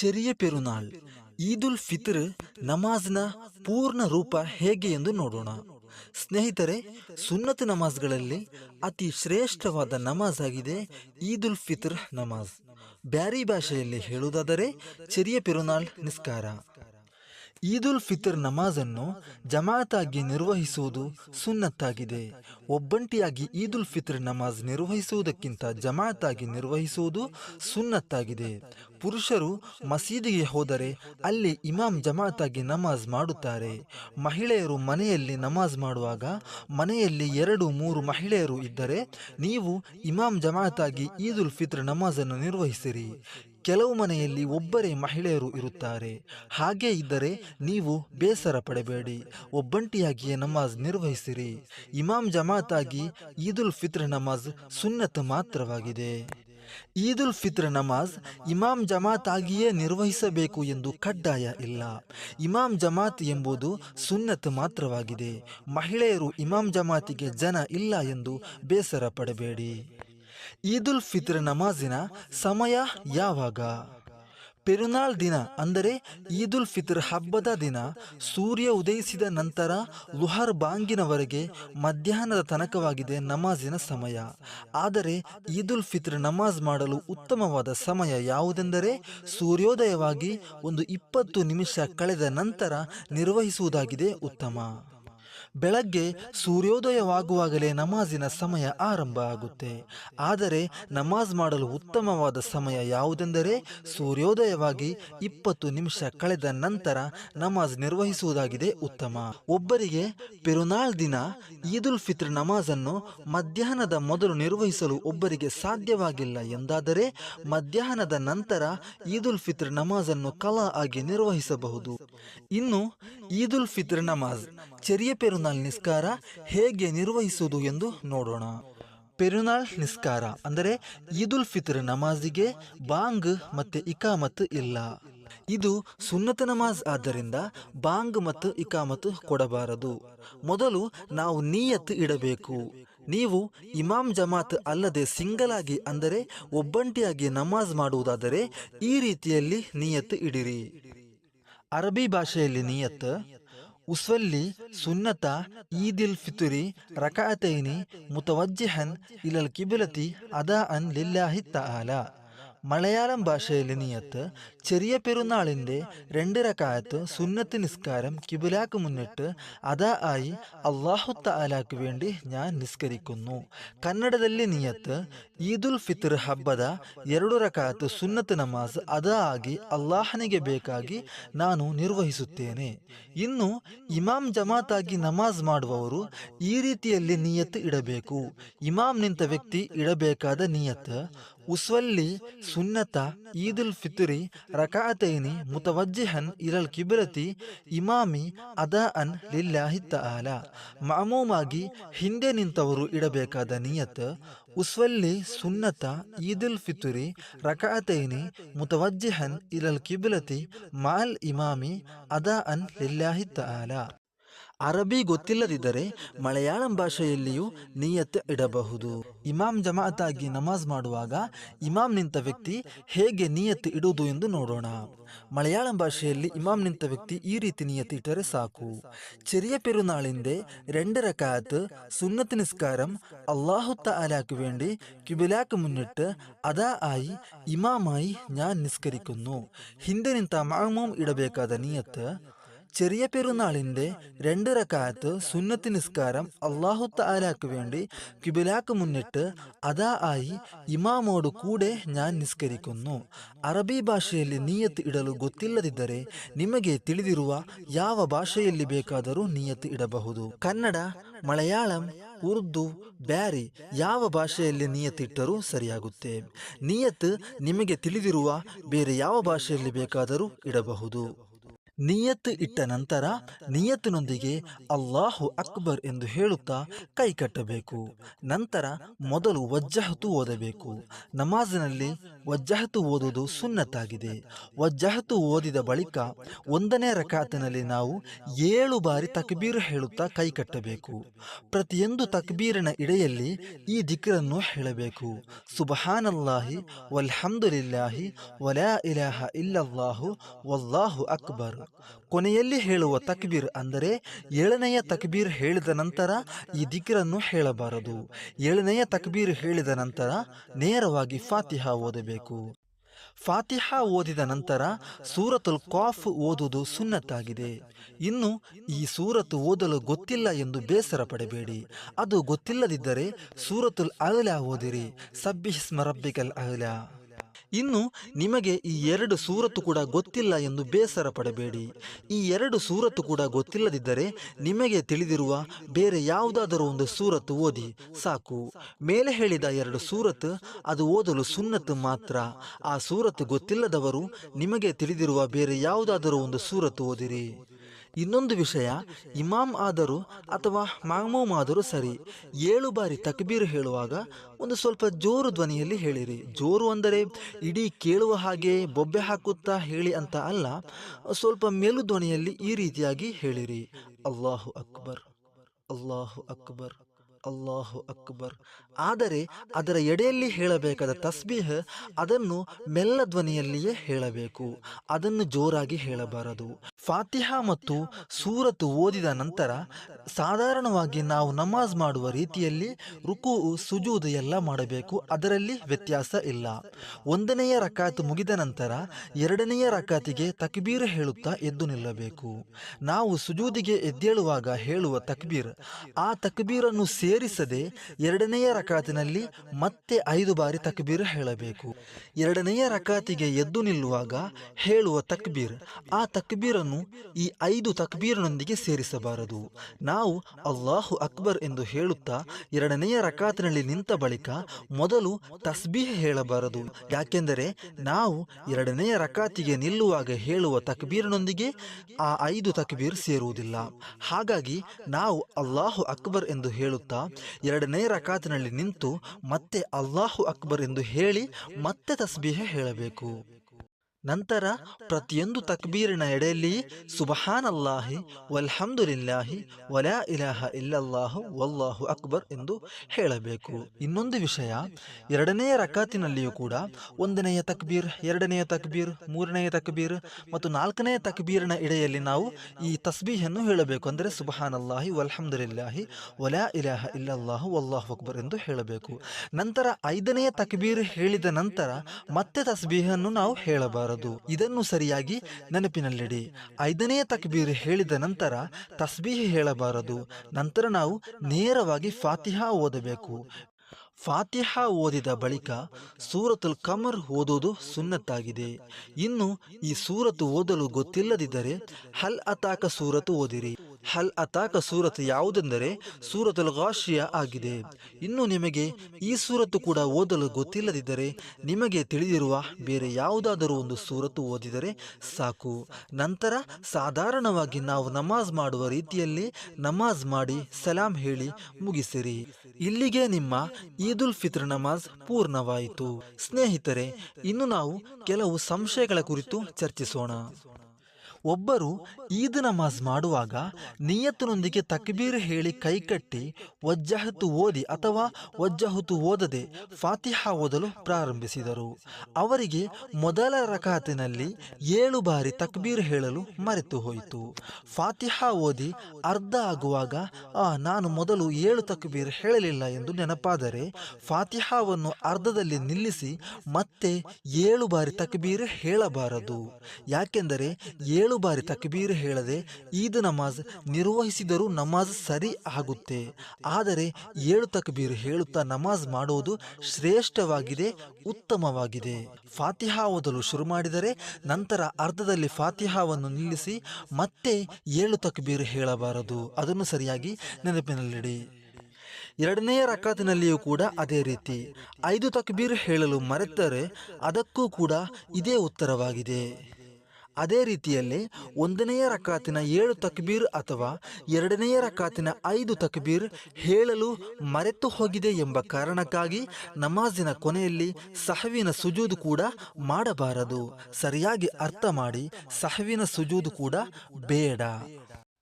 ಚೆರಿಯ ಪೆರುನಾಳ್. ಈದುಲ್ ಫಿತ್ರ್ ನಮಾಜ್ನ ಪೂರ್ಣ ರೂಪ ಹೇಗೆ ಎಂದು ನೋಡೋಣ. ಸ್ನೇಹಿತರೆ, ಸುನ್ನತ್ ನಮಾಜ್ಗಳಲ್ಲಿ ಅತಿ ಶ್ರೇಷ್ಠವಾದ ನಮಾಜ್ ಆಗಿದೆ ಈದುಲ್ ಫಿತ್ರ್ ನಮಾಜ್. ಬ್ಯಾರಿ ಭಾಷೆಯಲ್ಲಿ ಹೇಳುವುದಾದರೆ ಚೆರಿಯ ಪೆರುನಾಳ್ ನಿಸ್ಕಾರ. ಈದುಲ್ ಫಿತರ್ ನಮಾಜನ್ನು ಜಮಾತಾಗಿ ನಿರ್ವಹಿಸುವುದು ಸುನ್ನತ್ತಾಗಿದೆ. ಒಬ್ಬಂಟಿಯಾಗಿ ಈದುಲ್ ಫಿತ್ರ್ ನಮಾಜ್ ನಿರ್ವಹಿಸುವುದಕ್ಕಿಂತ ಜಮಾತಾಗಿ ನಿರ್ವಹಿಸುವುದು ಸುನ್ನತ್ತಾಗಿದೆ. ಪುರುಷರು ಮಸೀದಿಗೆ ಹೋದರೆ ಅಲ್ಲಿ ಇಮಾಮ್ ಜಮಾತಾಗಿ ನಮಾಜ್ ಮಾಡುತ್ತಾರೆ. ಮಹಿಳೆಯರು ಮನೆಯಲ್ಲಿ ನಮಾಜ್ ಮಾಡುವಾಗ ಮನೆಯಲ್ಲಿ ಎರಡು ಮೂರು ಮಹಿಳೆಯರು ಇದ್ದರೆ ನೀವು ಇಮಾಮ್ ಜಮಾತಾಗಿ ಈದುಲ್ ಫಿತ್ರ್ ನಮಾಜನ್ನು ನಿರ್ವಹಿಸಿರಿ. ಕೆಲವು ಮನೆಯಲ್ಲಿ ಒಬ್ಬರೇ ಮಹಿಳೆಯರು ಇರುತ್ತಾರೆ. ಹಾಗೆ ಇದ್ದರೆ ನೀವು ಬೇಸರ ಪಡಬೇಡಿ. ಒಬ್ಬಂಟಿಯಾಗಿಯೇ ನಮಾಜ್ ನಿರ್ವಹಿಸಿರಿ. ಇಮಾಮ್ ಜಮಾತಾಗಿ ಈದುಲ್ ಫಿತ್ರ್ ನಮಾಜ್ ಸುನ್ನತ್ ಮಾತ್ರವಾಗಿದೆ. ಈದುಲ್ ಫಿತ್ರ್ ನಮಾಜ್ ಇಮಾಮ್ ಜಮಾತ್ ಆಗಿಯೇ ನಿರ್ವಹಿಸಬೇಕು ಎಂದು ಕಡ್ಡಾಯ ಇಲ್ಲ. ಇಮಾಮ್ ಜಮಾತ್ ಎಂಬುದು ಸುನ್ನತ್ ಮಾತ್ರವಾಗಿದೆ. ಮಹಿಳೆಯರು ಇಮಾಮ್ ಜಮಾತಿಗೆ ಜನ ಇಲ್ಲ ಎಂದು ಬೇಸರ ಪಡಬೇಡಿ. ಈದುಲ್ ಫಿತ್ರ್ ನಮಾಜಿನ ಸಮಯ ಯಾವಾಗ? ಪೆರುನಾಳ್ ದಿನ ಅಂದರೆ ಈದುಲ್ ಫಿತ್ರ್ ಹಬ್ಬದ ದಿನ. ಸೂರ್ಯ ಉದಯಿಸಿದ ನಂತರ ಲುಹರ್ ಬಾಂಗಿನವರೆಗೆ ಮಧ್ಯಾಹ್ನದ ತನಕವಾಗಿದೆ ನಮಾಜಿನ ಸಮಯ. ಆದರೆ ಈದುಲ್ ಫಿತ್ರ್ ನಮಾಜ್ ಮಾಡಲು ಉತ್ತಮವಾದ ಸಮಯ ಯಾವುದೆಂದರೆ ಸೂರ್ಯೋದಯವಾಗಿ ಒಂದು ಇಪ್ಪತ್ತು ನಿಮಿಷ ಕಳೆದ ನಂತರ ನಿರ್ವಹಿಸುವುದಾಗಿದೆ ಉತ್ತಮ. ಬೆಳಗ್ಗೆ ಸೂರ್ಯೋದಯವಾಗುವಾಗಲೇ ನಮಾಜಿನ ಸಮಯ ಆರಂಭ ಆಗುತ್ತೆ. ಆದರೆ ನಮಾಜ್ ಮಾಡಲು ಉತ್ತಮವಾದ ಸಮಯ ಯಾವುದೆಂದರೆ ಸೂರ್ಯೋದಯವಾಗಿ ಇಪ್ಪತ್ತು ನಿಮಿಷ ಕಳೆದ ನಂತರ ನಮಾಜ್ ನಿರ್ವಹಿಸುವುದಾಗಿದೆ ಉತ್ತಮ. ಒಬ್ಬರಿಗೆ ಪೆರುನಾಳ್ ದಿನ ಈದುಲ್ ಫಿತ್ರ್ ನಮಾಜನ್ನು ಮಧ್ಯಾಹ್ನದ ಮೊದಲು ನಿರ್ವಹಿಸಲು ಒಬ್ಬರಿಗೆ ಸಾಧ್ಯವಾಗಿಲ್ಲ ಎಂದಾದರೆ ಮಧ್ಯಾಹ್ನದ ನಂತರ ಈದುಲ್ ಫಿತ್ರ್ ನಮಾಜನ್ನು ಕಲಾ ಆಗಿ ನಿರ್ವಹಿಸಬಹುದು. ಇನ್ನು ಈದುಲ್ ಫಿತ್ರ್ ನಮಾಜ್ ಚೆರಿಯ ಪೆರುನಾಲ್ ನಿಸ್ಕಾರ ಹೇಗೆ ನಿರ್ವಹಿಸುವುದು ಎಂದು ನೋಡೋಣ. ಪೆರುನಾಲ್ ನಿಸ್ಕಾರ ಅಂದರೆ ಈದುಲ್ ಫಿತ್ರ್ ನಮಾಜಿಗೆ ಬಾಂಗ್ ಮತ್ತೆ ಇಕಾಮತ್ ಇಲ್ಲ. ಇದು ಸುನ್ನತ ನಮಾಜ್ ಆದ್ದರಿಂದ ಬಾಂಗ್ ಮತ್ತು ಇಕಾಮತ್ ಕೊಡಬಾರದು. ಮೊದಲು ನಾವು ನೀಯತ್ ಇಡಬೇಕು. ನೀವು ಇಮಾಮ್ ಜಮಾತ್ ಅಲ್ಲದೆ ಸಿಂಗಲ್ ಆಗಿ ಅಂದರೆ ಒಬ್ಬಂಟಿಯಾಗಿ ನಮಾಜ್ ಮಾಡುವುದಾದರೆ ಈ ರೀತಿಯಲ್ಲಿ ನಿಯತ್ ಇಡಿರಿ. ಅರಬಿ ಭಾಷೆಯಲ್ಲಿ ನಿಯತ್ ഉസ്വല്ലി സുന്നത്ത ഈദിൽ ഫിത്തുരി റക്കാത്തൈനി മുത്തവജ്ജിഹൻ ഇലൽ കിബിലത്തി അദാ അൻ ലില്ലാഹി തആല. മലയാളം ഭാഷയിലെ നിയത്ത് ചെറിയ പെരുന്നാളിൻ്റെ രണ്ട് റക്കായത്ത് സുന്നത്ത് നിസ്കാരം കിബിലാക്ക് മുന്നിട്ട് അതാ ആയി അള്ളാഹു തആലാക്ക് വേണ്ടി ഞാൻ നിസ്കരിക്കുന്നു ಕನ್ನಡದಲ್ಲಿ ನಿಯತ್ ಈದುಲ್ ಫಿತ್ರ್ ಹಬ್ಬದ ಎರಡು ರಕಾತ್ ಸುನ್ನತ್ ನಮಾಜ್ ಅದಾ ಆಗಿ ಅಲ್ಲಾಹನಿಗೆ ಬೇಕಾಗಿ ನಾನು ನಿರ್ವಹಿಸುತ್ತೇನೆ ಇನ್ನು ಇಮಾಮ್ ಜಮಾತ್ ಆಗಿ ನಮಾಜ್ ಮಾಡುವವರು ಈ ರೀತಿಯಲ್ಲಿ ನಿಯತ್ ಇಡಬೇಕು ಇಮಾಮ್ ನಿಂತ ವ್ಯಕ್ತಿ ಇಡಬೇಕಾದ ನಿಯತ್ ಉಸ್ವಲ್ಲಿ, ಸುನ್ನತ, ಈದುಲ್ ಫಿತ್ರಿ ರಕಾತೈನಿ ಮುತವಜ್ಜಿಹನ್, ಇರಲ್ ಕಿಬಿರತಿ, ಇಮಾಮಿ ಅದಾ ಅನ್ ಲಿಲ್ಲಾಹಿ ಆಲ ಮಾಮೂಮಾಗಿ ಹಿಂದೆ ನಿಂತವರು ಇಡಬೇಕಾದ ನಿಯತ್, ಉಸ್ವಲ್ಲಿ, ಸುನ್ನತ, ಈದುಲ್ ಫಿತ್ರಿ ರಕಾತೈನಿ ಮುತವಜ್ಜಿಹನ್, ಇರಲ್ ಕಿಬಿಲತಿ ಮಾಲ್ ಇಮಾಮಿ ಅದಾ ಅನ್ ಲಿಲ್ಲಾಹಿ ತಆಲ ಅರಬಿ ಗೊತ್ತಿಲ್ಲದಿದ್ದರೆ ಮಲಯಾಳಂ ಭಾಷೆಯಲ್ಲಿಯೂ ನಿಯತ್ ಇಡಬಹುದು ಇಮಾಮ್ ಜಮಾತಾಗಿ ನಮಾಜ್ ಮಾಡುವಾಗ ಇಮಾಮ್ ನಿಂತ ವ್ಯಕ್ತಿ ಹೇಗೆ ನಿಯತ್ ಇಡುವುದು ಎಂದು ನೋಡೋಣ ಮಲಯಾಳಂ ಭಾಷೆಯಲ್ಲಿ ಇಮಾಮ್ ನಿಂತ ವ್ಯಕ್ತಿ ಈ ರೀತಿ ನಿಯತ್ ಇಟ್ಟರೆ ಸಾಕು ചെറിയ പെരുന്നാളിൻ്റെ രണ്ട് റക്കാത്ത് സുന്നത്ത് നിസ്കാരം അള്ളാഹു തആലാക്ക് വേണ്ടി കിബിലാക്ക് മുന്നിട്ട് അതാ ആയി ഇമാമായി ഞാൻ നിസ്കരിക്കുന്നു ಹಿಂದೆ ನಿಂತ ಮಾಮೂಮ್ ಇಡಬೇಕಾದ ನಿಯತ್ ചെറിയ പെരുന്നാളിന്റെ രണ്ട് റക്കാത്ത് സുന്നത്ത് നിസ്കാരം അള്ളാഹു താലാക്ക് വേണ്ടി കിബിലാക്ക് മുന്നിട്ട് അതാ ആയി ഇമാമോട് കൂടെ ഞാൻ നിസ്കരിക്കുന്നു ಅರಬಿ ಭಾಷೆಯಲ್ಲಿ ನಿಯತ್ ಇಡಲು ಗೊತ್ತಿಲ್ಲದಿದ್ದರೆ ನಿಮಗೆ ತಿಳಿದಿರುವ ಯಾವ ಭಾಷೆಯಲ್ಲಿ ಬೇಕಾದರೂ ನಿಯತ್ ಇಡಬಹುದು ಕನ್ನಡ ಮಲಯಾಳಂ ಉರ್ದು ಬ್ಯಾರಿ ಯಾವ ಭಾಷೆಯಲ್ಲಿ ನಿಯತ್ತಿಟ್ಟರೂ ಸರಿಯಾಗುತ್ತೆ ನಿಯತ್ ನಿಮಗೆ ತಿಳಿದಿರುವ ಬೇರೆ ಯಾವ ಭಾಷೆಯಲ್ಲಿ ಬೇಕಾದರೂ ಇಡಬಹುದು ನಿಯತ್ ಇಟ್ಟ ನಂತರ ನಿಯತ್ತಿನೊಂದಿಗೆ ಅಲ್ಲಾಹು ಅಕ್ಬರ್ ಎಂದು ಹೇಳುತ್ತಾ ಕೈ ಕಟ್ಟಬೇಕು. ನಂತರ ಮೊದಲು ವಜ್ಜಹತು ಓದಬೇಕು. ನಮಾಜಿನಲ್ಲಿ ವಜ್ಜಹತು ಓದುವುದು ಸುನ್ನತ್ತಾಗಿದೆ. ವಜ್ಜಹತು ಓದಿದ ಬಳಿಕ ಒಂದನೇ ರಕಾತಿನಲ್ಲಿ ನಾವು ಏಳು ಬಾರಿ ತಕ್ಬೀರು ಹೇಳುತ್ತಾ ಕೈ ಕಟ್ಟಬೇಕು. ಪ್ರತಿಯೊಂದು ತಕ್ಬೀರಿನ ಇಡೆಯಲ್ಲಿ ಈ ದಿಕ್ರನ್ನು ಹೇಳಬೇಕು. ಸುಬಹಾನಲ್ಲಾಹಿ ವಲ್ಹಮ್ದುಲಿಲ್ಲಾಹಿ ವಲಾ ಇಲಾಹ ಇಲ್ಲಲ್ಲಾಹು ವಲ್ಲಾಹು ಅಕ್ಬರ್. ಕೊನೆಯಲ್ಲಿ ಹೇಳುವ ತಕ್ಬೀರ್ ಅಂದರೆ ಏಳನೆಯ ತಕ್ಬೀರ್ ಹೇಳಿದ ನಂತರ ಈ ದಿಕ್ರನ್ನು ಹೇಳಬಾರದು. ಏಳನೆಯ ತಕ್ಬೀರ್ ಹೇಳಿದ ನಂತರ ನೇರವಾಗಿ ಫಾತಿಹಾ ಓದಬೇಕು. ಫಾತಿಹಾ ಓದಿದ ನಂತರ ಸೂರತುಲ್ ಕಾಫ್ ಓದುವುದು ಸುನ್ನತ್ತಾಗಿದೆ. ಇನ್ನು ಈ ಸೂರತ್ ಓದಲು ಗೊತ್ತಿಲ್ಲ ಎಂದು ಬೇಸರ ಪಡಬೇಡಿ. ಅದು ಗೊತ್ತಿಲ್ಲದಿದ್ದರೆ ಸೂರತುಲ್ ಅಹ್ಲಾ ಓದಿರಿ. ಸಬ್ಬಿಹಿಸ್ಮ ರಬ್ಬಿಕಲ್ ಅಹ್ಲಾ. ಇನ್ನು ನಿಮಗೆ ಈ ಎರಡು ಸೂರತ್ತು ಕೂಡ ಗೊತ್ತಿಲ್ಲ ಎಂದು ಬೇಸರ ಪಡಬೇಡಿ. ಈ ಎರಡು ಸೂರತ್ತು ಕೂಡ ಗೊತ್ತಿಲ್ಲದಿದ್ದರೆ ನಿಮಗೆ ತಿಳಿದಿರುವ ಬೇರೆ ಯಾವುದಾದರೂ ಒಂದು ಸೂರತ್ತು ಓದಿ. ಸಾಕು. ಮೇಲೆ ಹೇಳಿದ ಎರಡು ಸೂರತ್ ಅದು ಓದಲು ಸುನ್ನತ್ತು ಮಾತ್ರ. ಆ ಸೂರತ್ತು ಗೊತ್ತಿಲ್ಲದವರು ನಿಮಗೆ ತಿಳಿದಿರುವ ಬೇರೆ ಯಾವುದಾದರೂ ಒಂದು ಸೂರತ್ತು ಓದಿರಿ. ಇನ್ನೊಂದು ವಿಷಯ, ಇಮಾಮ್ ಆದರೂ ಅಥವಾ ಮಾಮೂಮ್ ಆದರೂ ಸರಿ, ಏಳು ಬಾರಿ ತಕ್ಬೀರು ಹೇಳುವಾಗ ಒಂದು ಸ್ವಲ್ಪ ಜೋರು ಧ್ವನಿಯಲ್ಲಿ ಹೇಳಿರಿ. ಜೋರು ಅಂದರೆ ಇಡೀ ಕೇಳುವ ಹಾಗೆ ಬೊಬ್ಬೆ ಹಾಕುತ್ತಾ ಹೇಳಿ ಅಂತ ಅಲ್ಲ, ಸ್ವಲ್ಪ ಮೇಲು ಧ್ವನಿಯಲ್ಲಿ ಈ ರೀತಿಯಾಗಿ ಹೇಳಿರಿ. ಅಲ್ಲಾಹು ಅಕ್ಬರ್. ಅಲ್ಲಾಹು ಅಕ್ಬರ್. ಅಲ್ಲಾಹು ಅಕ್ಬರ್. ಆದರೆ ಅದರ ಎಡೆಯಲ್ಲಿ ಹೇಳಬೇಕಾದ ತಸ್ಬೀಹ್, ಅದನ್ನು ಮೆಲ್ಲ ಧ್ವನಿಯಲ್ಲಿಯೇ ಹೇಳಬೇಕು. ಅದನ್ನು ಜೋರಾಗಿ ಹೇಳಬಾರದು. ಫಾತಿಹಾ ಮತ್ತು ಸೂರತ್ತು ಓದಿದ ನಂತರ ಸಾಧಾರಣವಾಗಿ ನಾವು ನಮಾಜ್ ಮಾಡುವ ರೀತಿಯಲ್ಲಿ ರುಕು, ಸುಜೂದು ಎಲ್ಲ ಮಾಡಬೇಕು. ಅದರಲ್ಲಿ ವ್ಯತ್ಯಾಸ ಇಲ್ಲ. ಒಂದನೆಯ ರಕಾತ್ ಮುಗಿದ ನಂತರ ಎರಡನೆಯ ರಕಾತಿಗೆ ತಕ್ಬೀರ್ ಹೇಳುತ್ತಾ ಎದ್ದು ನಿಲ್ಲಬೇಕು. ನಾವು ಸುಜೂದಿಗೆ ಎದ್ದೇಳುವಾಗ ಹೇಳುವ ತಕ್ಬೀರ್, ಆ ತಕ್ಬೀರನ್ನು ಸೇರಿಸದೆ ಎರಡನೆಯ ರಕಾತಿನಲ್ಲಿ ಮತ್ತೆ ಐದು ಬಾರಿ ತಕ್ಬೀರ್ ಹೇಳಬೇಕು. ಎರಡನೆಯ ರಕಾತಿಗೆ ಎದ್ದು ನಿಲ್ಲುವಾಗ ಹೇಳುವ ತಕ್ಬೀರ್, ಆ ತಕ್ಬೀರನ್ನು ಈ ಐದು ತಕ್ಬೀರ್ನೊಂದಿಗೆ ಸೇರಿಸಬಾರದು. ಅಲ್ಲಾಹು ಅಕ್ಬರ್ ಎಂದು ಹೇಳುತ್ತಾ ಎರಡನೆಯ ರಕಾತಿನಲ್ಲಿ ನಿಂತ ಬಳಿಕ ಮೊದಲು ತಸ್ಬೀಹ್ ಹೇಳಬಾರದು. ಯಾಕೆಂದರೆ ನಾವು ಎರಡನೆಯ ರಕಾತಿಗೆ ನಿಲ್ಲುವಾಗ ಹೇಳುವ ತಕ್ಬೀರ್ನೊಂದಿಗೆ ಆ ಐದು ತಕ್ಬೀರ್ ಸೇರುವುದಿಲ್ಲ. ಹಾಗಾಗಿ ನಾವು ಅಲ್ಲಾಹು ಅಕ್ಬರ್ ಎಂದು ಹೇಳುತ್ತಾ ಎರಡನೇ ರಕಾತಿನಲ್ಲಿ ನಿಂತು ಮತ್ತೆ ಅಲ್ಲಾಹು ಅಕ್ಬರ್ ಎಂದು ಹೇಳಿ ಮತ್ತೆ ತಸ್ಬೀಹ ಹೇಳಬೇಕು. ನಂತರ ಪ್ರತಿಯೊಂದು ತಕ್ಬೀರಿನ ಎಡೆಯಲ್ಲಿ ಸುಬಹಾನ್ ಅಲ್ಲಾಹಿ ವಲ್ಹಮ್ದುಲಿಲ್ಲಾಹಿ ವಲಾ ಇಲಾಹ ಇಲ್ಲಲ್ಲಾಹು ವಲ್ಲಾಹು ಅಕ್ಬರ್ ಎಂದು ಹೇಳಬೇಕು. ಇನ್ನೊಂದು ವಿಷಯ, ಎರಡನೆಯ ರಕಾತಿನಲ್ಲಿಯೂ ಕೂಡ ಒಂದನೆಯ ತಕ್ಬೀರ್, ಎರಡನೆಯ ತಕ್ಬೀರ್, ಮೂರನೆಯ ತಕ್ಬೀರ್ ಮತ್ತು ನಾಲ್ಕನೆಯ ತಕ್ಬೀರಿನ ಎಡೆಯಲ್ಲಿ ನಾವು ಈ ತಸ್ಬೀಹನ್ನು ಹೇಳಬೇಕು. ಅಂದರೆ ಸುಬಹಾನ್ ಅಲ್ಲಾಹಿ ವಲ್ಹಮ್ದುಲಿಲ್ಲಾಹಿ ವಲಾ ಇಲಾಹ ಇಲ್ಲಲ್ಲಾಹು ವಲ್ಲಾಹು ಅಕ್ಬರ್ ಎಂದು ಹೇಳಬೇಕು. ನಂತರ ಐದನೆಯ ತಕ್ಬೀರ್ ಹೇಳಿದ ನಂತರ ಮತ್ತೆ ತಸ್ಬೀಹನ್ನು ನಾವು ಹೇಳಬಾರದು. ಇದನ್ನು ಸರಿಯಾಗಿ ನೆನಪಿನಲ್ಲಿಡಿ. ಐದನೇ ತಕ್ಬೀರ್ ಹೇಳಿದ ನಂತರ ತಸ್ಬೀಹ್ ಹೇಳಬಾರದು. ನಂತರ ನಾವು ನೇರವಾಗಿ ಫಾತಿಹಾ ಓದಬೇಕು. ಫಾತಿಹಾ ಓದಿದ ಬಳಿಕ ಸೂರತುಲ್ ಕಮರ್ ಓದುವುದು ಸುನ್ನತ್ತಾಗಿದೆ. ಇನ್ನು ಈ ಸೂರತು ಓದಲು ಗೊತ್ತಿಲ್ಲದಿದ್ದರೆ ಹಲ್ ಅತಾಕ ಸೂರತು ಓದಿರಿ. ಹಲ್ ಅತಾಕ ಸೂರತ್ ಯಾವುದೆಂದರೆ ಸೂರತುಲ್ ಗಾಶಿಯ ಆಗಿದೆ. ಇನ್ನು ನಿಮಗೆ ಈ ಸೂರತ್ತು ಕೂಡ ಓದಲು ಗೊತ್ತಿಲ್ಲದಿದ್ದರೆ ನಿಮಗೆ ತಿಳಿದಿರುವ ಬೇರೆ ಯಾವುದಾದರೂ ಒಂದು ಸೂರತ್ತು ಓದಿದರೆ ಸಾಕು. ನಂತರ ಸಾಧಾರಣವಾಗಿ ನಾವು ನಮಾಜ್ ಮಾಡುವ ರೀತಿಯಲ್ಲಿ ನಮಾಜ್ ಮಾಡಿ ಸಲಾಂ ಹೇಳಿ ಮುಗಿಸಿರಿ. ಇಲ್ಲಿಗೆ ನಿಮ್ಮ ಈದುಲ್ ಫಿತ್ರ್ ನಮಾಜ್ ಪೂರ್ಣವಾಯಿತು. ಸ್ನೇಹಿತರೆ, ಇನ್ನು ನಾವು ಕೆಲವು ಸಂಶಯಗಳ ಕುರಿತು ಚರ್ಚಿಸೋಣ. ಒಬ್ಬರು ಈದ್ ನಮಾಜ್ ಮಾಡುವಾಗ ನಿಯತ್ತಿನೊಂದಿಗೆ ತಕ್ಬೀರ್ ಹೇಳಿ ಕೈಕಟ್ಟಿ ವಜ್ಜಹತು ಓದಿ ಅಥವಾ ವಜ್ಜಹತು ಓದದೆ ಫಾತಿಹಾ ಓದಲು ಪ್ರಾರಂಭಿಸಿದರು. ಅವರಿಗೆ ಮೊದಲ ರಕಾತಿನಲ್ಲಿ ಏಳು ಬಾರಿ ತಕ್ಬೀರ್ ಹೇಳಲು ಮರೆತು ಹೋಯಿತು. ಫಾತಿಹಾ ಓದಿ ಅರ್ಧ ಆಗುವಾಗ, ಆ, ನಾನು ಮೊದಲು ಏಳು ತಕ್ಬೀರ್ ಹೇಳಲಿಲ್ಲ ಎಂದು ನೆನಪಾದರೆ ಫಾತಿಹಾವನ್ನು ಅರ್ಧದಲ್ಲಿ ನಿಲ್ಲಿಸಿ ಮತ್ತೆ ಏಳು ಬಾರಿ ತಕ್ಬೀರ್ ಹೇಳಬಾರದು. ಯಾಕೆಂದರೆ ಏಳು ಬಾರಿ ತಕ್ಬೀರ್ ಹೇಳದೆ ಈದ್ ನಮಾಜ್ ನಿರ್ವಹಿಸಿದರೂ ನಮಾಜ್ ಸರಿ ಆಗುತ್ತೆ. ಆದರೆ ಏಳು ತಕ್ಬೀರ್ ಹೇಳುತ್ತಾ ನಮಾಜ್ ಮಾಡುವುದು ಶ್ರೇಷ್ಠವಾಗಿದೆ, ಉತ್ತಮವಾಗಿದೆ. ಫಾತಿಹಾ ಓದಲು ಶುರು ಮಾಡಿದರೆ ನಂತರ ಅರ್ಧದಲ್ಲಿ ಫಾತಿಹಾವನ್ನು ನಿಲ್ಲಿಸಿ ಮತ್ತೆ ಏಳು ತಕ್ಬೀರ್ ಹೇಳಬಾರದು. ಅದನ್ನು ಸರಿಯಾಗಿ ನೆನಪಿನಲ್ಲಿಡಿ. ಎರಡನೆಯ ರಕಾತಿನಲ್ಲಿಯೂ ಕೂಡ ಅದೇ ರೀತಿ. ಐದು ತಕ್ಬೀರ್ ಹೇಳಲು ಮರೆತರೆ ಅದಕ್ಕೂ ಕೂಡ ಇದೇ ಉತ್ತರವಾಗಿದೆ. ಅದೇ ರೀತಿಯಲ್ಲಿ ಒಂದನೆಯ ರಕಾತಿನ ಏಳು ತಕ್ಬೀರ್ ಅಥವಾ ಎರಡನೆಯ ರಕಾತಿನ ಐದು ತಕ್ಬೀರ್ ಹೇಳಲು ಮರೆತು ಹೋಗಿದೆ ಎಂಬ ಕಾರಣಕ್ಕಾಗಿ ನಮಾಜಿನ ಕೊನೆಯಲ್ಲಿ ಸಹವಿನ ಸುಜೂದು ಕೂಡ ಮಾಡಬಾರದು. ಸರಿಯಾಗಿ ಅರ್ಥ ಮಾಡಿ ಸಹವಿನ ಸುಜೂದು ಕೂಡ ಬೇಡ.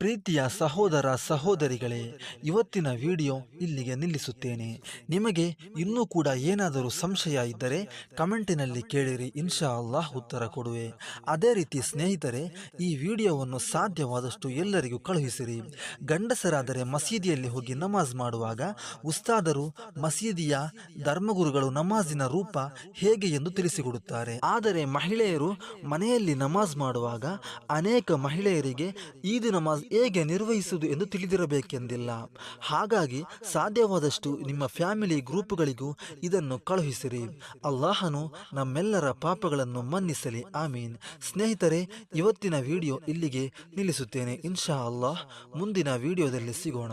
ಪ್ರೀತಿಯ ಸಹೋದರ ಸಹೋದರಿಗಳೇ, ಇವತ್ತಿನ ವಿಡಿಯೋ ಇಲ್ಲಿಗೆ ನಿಲ್ಲಿಸುತ್ತೇನೆ. ನಿಮಗೆ ಇನ್ನೂ ಕೂಡ ಏನಾದರೂ ಸಂಶಯ ಇದ್ದರೆ ಕಮೆಂಟಿನಲ್ಲಿ ಕೇಳಿರಿ ಇನ್ಶಾ ಅಲ್ಲಾಹ್ ಉತ್ತರ ಕೊಡುವೆ. ಅದೇ ರೀತಿ ಸ್ನೇಹಿತರೆ, ಈ ವಿಡಿಯೋವನ್ನು ಸಾಧ್ಯವಾದಷ್ಟು ಎಲ್ಲರಿಗೂ ಕಳುಹಿಸಿರಿ. ಗಂಡಸರಾದರೆ ಮಸೀದಿಯಲ್ಲಿ ಹೋಗಿ ನಮಾಜ್ ಮಾಡುವಾಗ ಉಸ್ತಾದರು ಮಸೀದಿಯ ಧರ್ಮಗುರುಗಳು ನಮಾಜಿನ ರೂಪ ಹೇಗೆ ಎಂದು ತಿಳಿಸಿಕೊಡುತ್ತಾರೆ. ಆದರೆ ಮಹಿಳೆಯರು ಮನೆಯಲ್ಲಿ ನಮಾಜ್ ಮಾಡುವಾಗ ಅನೇಕ ಮಹಿಳೆಯರಿಗೆ ಈದ್ ನಮಾಜ್ ಹೇಗೆ ನಿರ್ವಹಿಸುವುದು ಎಂದು ತಿಳಿದಿರಬೇಕೆಂದಿಲ್ಲ. ಹಾಗಾಗಿ ಸಾಧ್ಯವಾದಷ್ಟು ನಿಮ್ಮ ಫ್ಯಾಮಿಲಿ ಗ್ರೂಪ್ಗಳಿಗೂ ಇದನ್ನು ಕಳುಹಿಸಿರಿ. ಅಲ್ಲಾಹನು ನಮ್ಮೆಲ್ಲರ ಪಾಪಗಳನ್ನು ಮನ್ನಿಸಲಿ. ಆಮೀನ್. ಸ್ನೇಹಿತರೆ, ಇವತ್ತಿನ ವಿಡಿಯೋ ಇಲ್ಲಿಗೆ ನಿಲ್ಲಿಸುತ್ತೇನೆ. ಇನ್ಶಾ ಅಲ್ಲಾಹ್, ಮುಂದಿನ ವಿಡಿಯೋದಲ್ಲಿ ಸಿಗೋಣ.